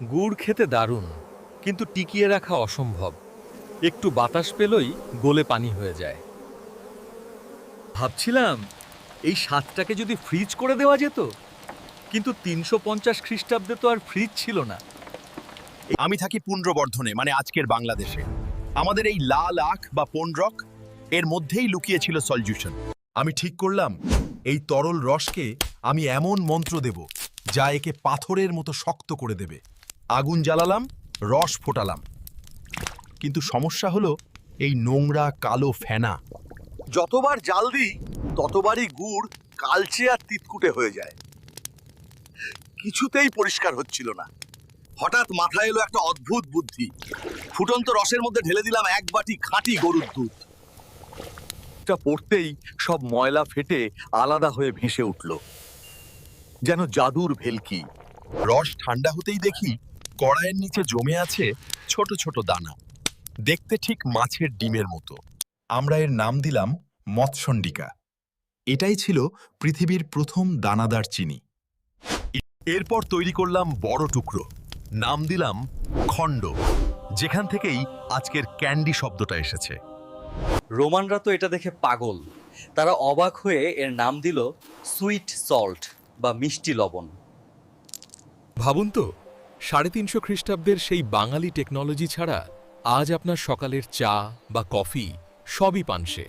গুড় খেতে দারুণ, কিন্তু টিকিয়ে রাখা অসম্ভব। একটু বাতাস পেলেই গলে পানি হয়ে যায়। ভাবছিলাম, এই স্বাদটাকে যদি ফ্রিজ করে দেওয়া যেত, কিন্তু তিনশো পঞ্চাশ খ্রিস্টাব্দে তো আর ফ্রিজ ছিল না। আমি থাকি পুন্ড্রবর্ধনে মানে আজকের বাংলাদেশে। আমাদের এই লাল আখ বা পন্ডরক এর মধ্যেই লুকিয়ে ছিল সলিউশন আমি ঠিক করলাম, এই তরল রসকে আমি এমন মন্ত্র দেব, যা একে পাথরের মতো শক্ত করে দেবে। আগুন জ্বালালাম, রস ফোটালাম। কিন্তু সমস্যা হলো এই নোংরা কালো ফেনা। যতবার জাল দিই ততবারই গুড় কালচে আর তিতকুটে হয়ে যায়। কিছুতেই পরিষ্কার হচ্ছিল না। হঠাৎ মাথায় এলো একটা অদ্ভুত বুদ্ধি। ফুটন্ত রসের মধ্যে ঢেলে দিলাম এক বাটি খাঁটি গরুর দুধ। এটা পড়তেই সব ময়লা ফেটে আলাদা হয়ে ভেসে উঠল। যেন জাদুর ভেলকি। রস ঠান্ডা হতেই দেখি কড়াইয়ের নিচে জমে আছে ছোট ছোট দানা। দেখতে ঠিক মাছের ডিমের মতো। আমরা এর নাম দিলাম মৎসণ্ডিকা এটাই ছিল পৃথিবীর প্রথম দানাদার চিনি। এরপর তৈরি করলাম বড় টুকরো। নাম দিলাম খণ্ড যেখান থেকেই আজকের ক্যান্ডি শব্দটা এসেছে। রোমানরা তো এটা দেখে পাগল। তারা অবাক হয়ে এর নাম দিল সুইট সল্ট বা মিষ্টি লবণ। ভাবুন তো সাড়ে তিনশো খ্রিস্টাব্দের সেই বাঙালি টেকনোলজি ছাড়া আজ আপনার সকালের চা বা কফি সবই পানসে